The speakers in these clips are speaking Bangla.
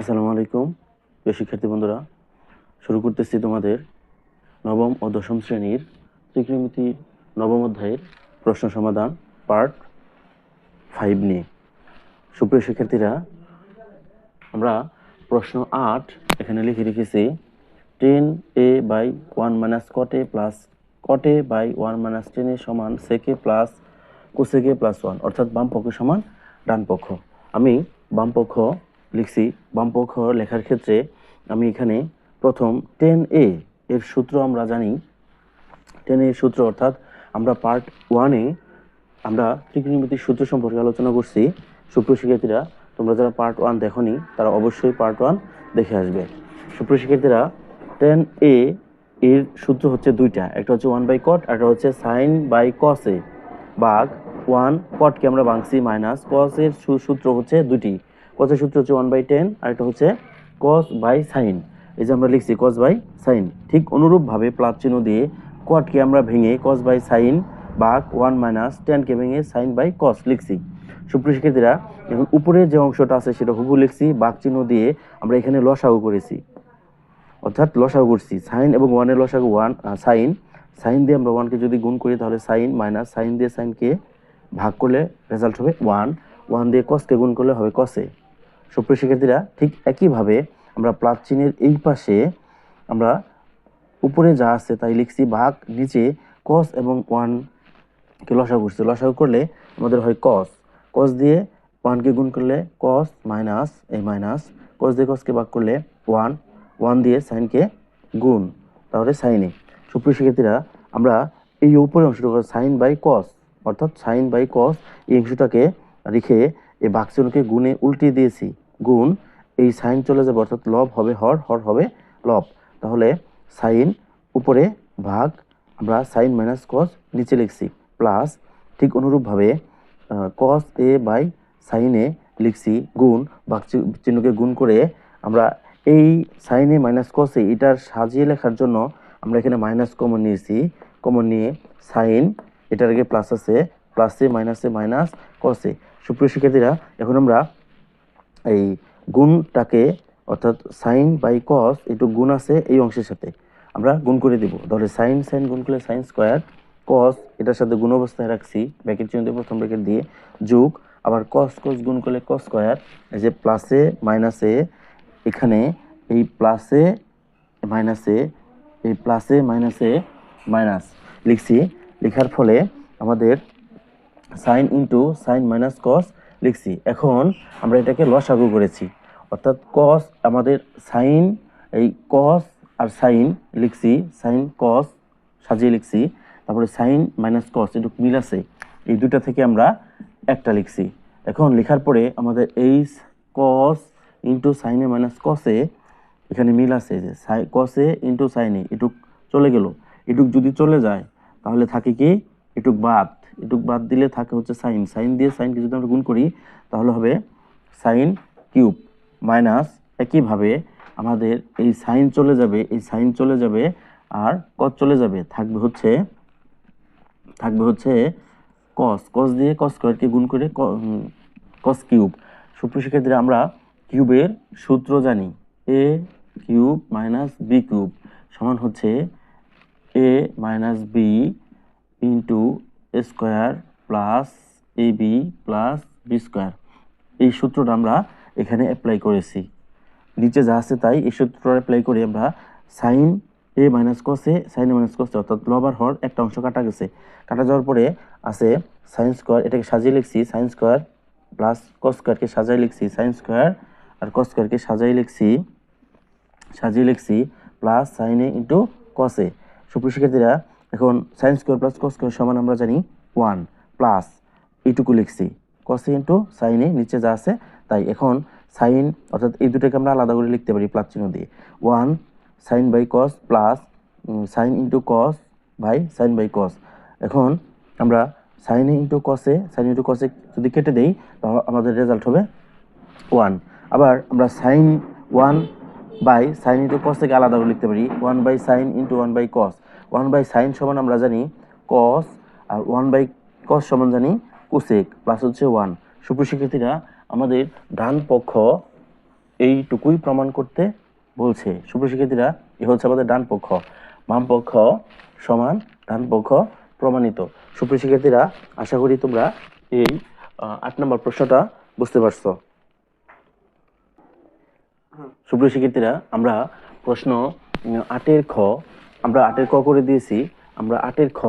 আসসালামু আলাইকুম, প্রিয় শিক্ষার্থী বন্ধুরা। শুরু করতেছি তোমাদের নবম ও দশম শ্রেণির ত্রিকোণমিতির নবম অধ্যায়ের প্রশ্ন সমাধান, পার্ট ফাইভ নিয়ে। সুপ্রিয় শিক্ষার্থীরা, আমরা প্রশ্ন আট এখানে লিখে রেখেছি tan A by one minus কটে plus কটে বাই ওয়ান মাইনাস টেন সমান সেকে প্লাস কোসেকে প্লাস ওয়ান অর্থাৎ বাম পক্ষ সমান ডান পক্ষ। আমি বাম পক্ষ লিখছি, বাম পক্ষ লেখার ক্ষেত্রে আমি এখানে প্রথম টেন এ এর সূত্র আমরা জানি। টেন এর সূত্র অর্থাৎ আমরা পার্ট ওয়ানে আমরা ত্রিকোণমিতির সূত্র সম্পর্কে আলোচনা করছি। সুপ্রিয় শিক্ষার্থীরা, তোমরা যারা পার্ট ওয়ান দেখোনি, তারা অবশ্যই পার্ট ওয়ান দেখে আসবে। সুপ্রিয় শিক্ষার্থীরা টেন এ এর সূত্র হচ্ছে দুইটা, একটা হচ্ছে ওয়ান বাই কট একটা হচ্ছে সাইন বাই কস বাঘ ওয়ান কটকে আমরা ভাঙছি মাইনাস কস এর সু- সূত্র হচ্ছে দুটি কসের সূত্র হচ্ছে ওয়ান বাই টেন আর একটা হচ্ছে কস বাই সাইন এই যে আমরা লিখছি কস বাই সাইন ঠিক অনুরূপভাবে প্লাস চিহ্ন দিয়ে কটকে আমরা ভেঙে কস বাই সাইন বাঘ ওয়ান মাইনাস টেনকে ভেঙে সাইন বাই কস লিখছি। সুপ্রিয় শিক্ষার্থীরা এখন উপরে যে অংশটা আছে সেটা হুবু লিখছি বাঘ চিহ্ন দিয়ে আমরা এখানে লসাগু করেছি। অর্থাৎ লসাগু করছি সাইন এবং ওয়ানের লসাগু ওয়ান সাইন সাইন দিয়ে আমরা ওয়ানকে যদি গুণ করি তাহলে সাইন মাইনাস সাইন দিয়ে সাইনকে ভাগ করলে রেজাল্ট হবে ওয়ান ওয়ান দিয়ে কসকে গুণ করলে হবে কসে সুপ্রিয় শিক্ষার্থীরা, ঠিক একইভাবে আমরা প্লাস চিহ্নের এই পাশে আমরা উপরে যা আছে তাই লিখছি ভাগ, নিচে কস এবং ওয়ানকে লসাগু করছি। লসাগু করলে আমাদের হয় কস কস দিয়ে ওয়ানকে গুণ করলে কস মাইনাস এই মাইনাস কস দিয়ে কসকে ভাগ করলে ওয়ান ওয়ান দিয়ে সাইনকে গুণ। তাহলে সাইনে সুপ্রিয় শিক্ষার্থীরা, আমরা এই উপরের অংশটুকু সাইন বাই কস অর্থাৎ সাইন বাই কস এই অংশটাকে রেখে এই বাক্সগুলোকে গুণে উল্টিয়ে দিয়েছি। গুণ, এই সাইন চলে যাবে অর্থাৎ লব হবে হর হর হবে লব। তাহলে সাইন উপরে ভাগ, আমরা সাইন মাইনাস কস নিচে লিখছি, প্লাস ঠিক অনুরূপভাবে কস এ বাই সাইনে লিখছি গুণ চি- চিহ্নকে গুণ করে আমরা এই সাইনে মাইনাস কসে এটার সাজিয়ে লেখার জন্য আমরা এখানে মাইনাস কমন নিয়েছি। কমন নিয়ে সাইন এটার আগে প্লাস আছে প্লাসে মাইনাসে মাইনাস কসে সুপ্রিয় শিক্ষার্থীরা, এখন আমরা এই গুণটাকে অর্থাৎ সাইন বাই কস একটু গুণ আছে এই অংশের সাথে। আমরা গুণ করে দিব। ধরে সাইন সাইন গুণ করলে সাইন স্কোয়ার কস এটার সাথে গুণ অবস্থায় রাখছি। ব্র্যাকেট চিহ্ন দিয়ে প্রথম ব্র্যাকেট দিয়ে যোগ। আবার কস কস গুণ করলে কস স্কোয়ার এই যে প্লাসে মাইনাসে এখানে এই প্লাসে মাইনাসে এই প্লাসে মাইনাসে মাইনাস লিখছি। লেখার ফলে আমাদের sine into sine minus cos লিখছি। এখন আমরা এটাকে লসাগু করেছি। অর্থাৎ কস আমাদের সাইন এই কস আর সাইন লিখছি সাইন কস সাজিয়ে লিখছি, তারপরে সাইন মাইনাস কস এটুকু মিল আছে। এই দুটা থেকে আমরা একটা লিখছি। এখন লেখার পরে আমাদের এই কস ইন্টু সাইনে মাইনাস কসে এখানে মিল আছে যে সাই কসে ইন্টু সাইনে এটুক চলে গেল। এটুক যদি চলে যায়, তাহলে থাকে কি? এটুক বাদ এটুক বাদ দিলে থাকে হচ্ছে সাইন। সাইন দিয়ে সাইনকে যদি আমরা গুণ করি, তাহলে হবে সাইন কিউব মাইনাস একইভাবে আমাদের এই সাইন চলে যাবে, এই সাইন চলে যাবে আর কস চলে যাবে। থাকবে হচ্ছে থাকবে হচ্ছে কস কস দিয়ে কস স্কোয়ারকে গুণ করে কস কিউব। সুপ্রিয় শিক্ষার্থীরা, আমরা কিউবের সূত্র জানি। A cube minus B cube সমান হচ্ছে A minus B into square plus A B plus B square এই সূত্রটা আমরা এখানে অ্যাপ্লাই করেছি। নিচে যা আছে তাই এই সূত্রটা অ্যাপ্লাই করে আমরা সাইন এ মাইনাস কসে সাইন এ মাইনাস কসে অর্থাৎ লবার হর একটা অংশ কাটা গেছে। কাটা যাওয়ার পরে আছে সাইন স্কোয়ার এটাকে সাজিয়ে লিখছি সাইন স্কোয়ার প্লাস কস স্কোয়ারকে সাজাই লিখছি সাইন স্কোয়ার আর কস স্কোয়ারকে সাজাই লিখছি, সাজিয়ে লিখছি প্লাস সাইনে ইন্টু কসে সুপ্রিয় শিক্ষার্থীরা এখন sine square plus cos square সমান আমরা জানি ওয়ান প্লাস এইটুকু লিখছি। কসে ইন্টু সাইনে নিচে যা আছে তাই এখন সাইন অর্থাৎ এই দুটোকে আমরা আলাদা করে লিখতে পারি প্লাস চিহ্ন দিয়ে। One sine by cos plus sine into cos by sine by cos এখন আমরা সাইনে ইন্টু কসে সাইন ইন্টু কসে যদি কেটে দেই তাহলে আমাদের রেজাল্ট হবে ওয়ান আবার আমরা sine one by sine into cos থেকে আলাদা করে লিখতে পারি। One by sine into one by cos one by sine সমান আমরা জানি কস আর ওয়ান বাই কস সমান জানি কোসেক প্লাস হচ্ছে ওয়ান সুপ্রিয় শিক্ষার্থীরা, আমাদের ডান পক্ষ এইটুকুই প্রমাণ করতে বলছে। সুপ্রশিক্ষার্থীরা এ হচ্ছে আমাদের ডান পক্ষ। বাম পক্ষ সমান ডান পক্ষ প্রমাণিত। সুপ্রশিক্ষার্থীরা আশা করি তোমরা এই আট নম্বর প্রশ্নটা বুঝতে পারছ। সুপ্রিয় শিক্ষার্থীরা, আমরা প্রশ্ন আটের খ, আমরা আটের ক করে দিয়েছি। আমরা আটের খ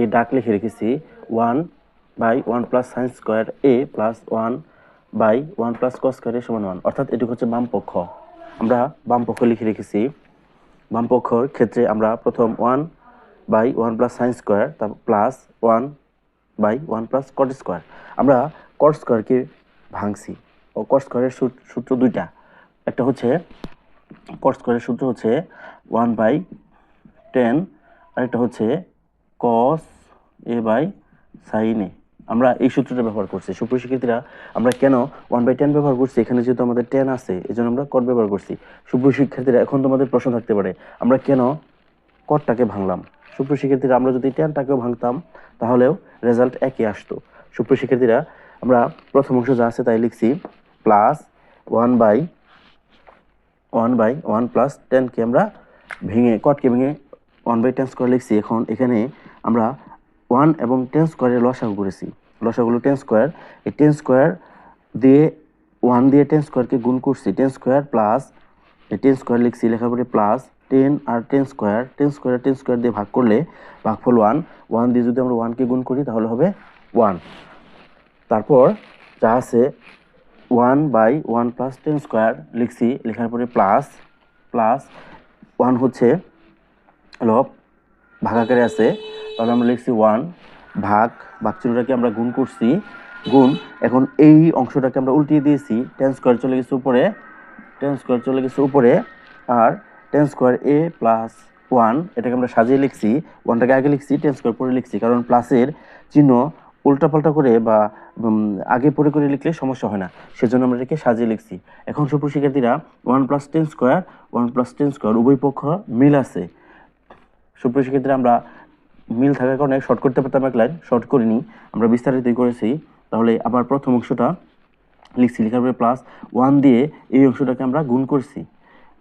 এ ডাক লিখে রেখেছি one by one plus sine square A plus one by one plus ক স্কোয়ার সমান ওয়ান অর্থাৎ এটুকু হচ্ছে বাম পক্ষ আমরা বাম পক্ষ লিখে রেখেছি। বাম পক্ষর ক্ষেত্রে আমরা প্রথম one by one plus sine square তারপর plus one by one plus cot square আমরা কট স্কোয়ারকে ভাঙছি। ও কট স্কোয়ারের সূত্র দুইটা। একটা হচ্ছে কট স্কোয়ারের সূত্র হচ্ছে ওয়ান বাই টেন আরেকটা হচ্ছে কস এ বাই সাইন এ আমরা এই সূত্রটা ব্যবহার করছি। সুপ্রিয় শিক্ষার্থীরা, আমরা কেন ওয়ান বাই টেন ব্যবহার করছি? এখানে যেহেতু আমাদের টেন আছে এই জন্য আমরা কট ব্যবহার করছি। সুপ্রিয় শিক্ষার্থীরা, এখন তোমাদের প্রশ্ন থাকতে পারে, আমরা কেন কটটাকে ভাঙলাম? সুপ্রিয় শিক্ষার্থীরা, আমরা যদি টেনটাকেও ভাঙতাম, তাহলেও রেজাল্ট একই আসতো। সুপ্রিয় শিক্ষার্থীরা, আমরা প্রথম অংশ যা আছে তাই লিখছি plus one by one by one plus টেনকে আমরা ভেঙে কটকে ভেঙে ওয়ান বাই টেন স্কোয়ার লিখছি। এখন এখানে আমরা ওয়ান এবং টেন স্কোয়ারের লসাগু করেছি। লসাগুলো টেন স্কোয়ার এই টেন স্কোয়ার দিয়ে ওয়ান দিয়ে টেন স্কোয়ারকে গুণ করছি। টেন স্কোয়ার প্লাস এই টেন স্কোয়ার লিখছি লেখার পরে প্লাস টেন আর tan square tan square tan square দিয়ে ভাগ করলে ভাগফল ওয়ান ওয়ান দিয়ে যদি আমরা ওয়ানকে গুণ করি তাহলে হবে ওয়ান তারপর যা আছে one by one plus tan square লিখছি, লেখার পরে প্লাস প্লাস ওয়ান হচ্ছে লব ভাগাকারে আছে। তাহলে আমরা লিখছি ওয়ান ভাগ ভাগচিহ্নটাকে আমরা গুণ করছি। গুণ, এখন এই অংশটাকে আমরা উল্টিয়ে দিয়েছি টেন স্কোয়ার চলে গেছে উপরে টেন স্কোয়ার চলে গেছে উপরে, আর tan square A plus one এটাকে আমরা সাজিয়ে লিখছি ওয়ানটাকে আগে লিখছি টেন স্কোয়ার পরে লিখছি, কারণ প্লাসের চিহ্ন উল্টাপাল্টা করে বা আগে পরে করে লিখলে সমস্যা হয় না। সেজন্য আমরা এটাকে সাজিয়ে লিখছি। এখন সুপ্র শিক্ষার্থীরা one plus tan square one plus tan square উভয় পক্ষ মিল আছে। সুপ্রিয় শিক্ষার্থীরা, আমরা মিল থাকার কারণে শর্ট করতে পারতাম এক লাইন শর্ট করিনি। আমরা বিস্তারিতই করেছি। তাহলে আবার প্রথম অংশটা লিখছি। লেখার পরে প্লাস ওয়ান দিয়ে এই অংশটাকে আমরা গুণ করছি।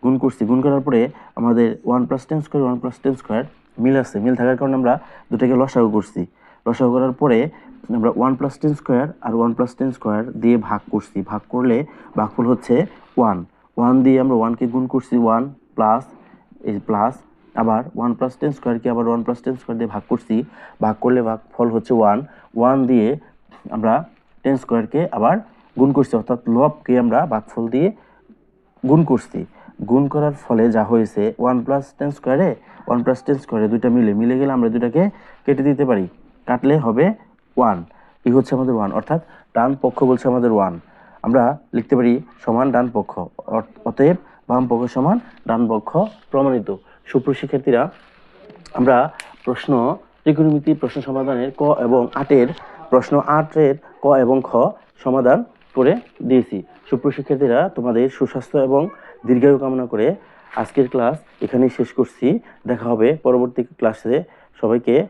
গুণ করছি। গুণ করার পরে আমাদের one plus tan square one plus tan square মিল আছে। মিল থাকার কারণে আমরা দুটাকে লসাগু করছি। লসাগু করার পরে আমরা ওয়ান প্লাস টেন স্কোয়ার আর ওয়ান প্লাস টেন স্কোয়ার দিয়ে ভাগ করছি। ভাগ করলে ভাগফল হচ্ছে ওয়ান। ওয়ান দিয়ে আমরা ওয়ানকে গুণ করছি ওয়ান প্লাস এই প্লাস। আবার ওয়ান প্লাস টেন স্কোয়ারকে আবার ওয়ান প্লাস টেন স্কোয়ার দিয়ে ভাগ করছি। ভাগ করলে ভাগ ফল হচ্ছে ওয়ান। ওয়ান দিয়ে আমরা টেন স্কোয়ারকে আবার গুণ করছি। অর্থাৎ লবকে আমরা ভাগফল দিয়ে গুণ করছি। গুণ করার ফলে যা হয়েছে, ওয়ান প্লাস টেন স্কোয়ারে ওয়ান প্লাস টেন স্কোয়ারে দুইটা মিলে মিলে গেলে আমরা দুইটাকে কেটে দিতে পারি। কাটলে হবে ওয়ান এই হচ্ছে আমাদের ওয়ান অর্থাৎ ডান পক্ষ বলছে আমাদের ওয়ান আমরা লিখতে পারি সমান ডান পক্ষ অত- অতএব বাম পক্ষ সমান ডান পক্ষ প্রমাণিত। সুপ্রশিক্ষার্থীরা, আমরা প্রশ্ন, ত্রিকোণমিতি প্রশ্ন সমাধানের ক এবং আটের প্রশ্ন আটের ক এবং খ সমাধান করে দিয়েছি। সুপ্রশিক্ষার্থীরা, তোমাদের সুস্বাস্থ্য এবং দীর্ঘায়ু কামনা করে আজকের ক্লাস এখানেই শেষ করছি। দেখা হবে পরবর্তী ক্লাসে। সবাইকে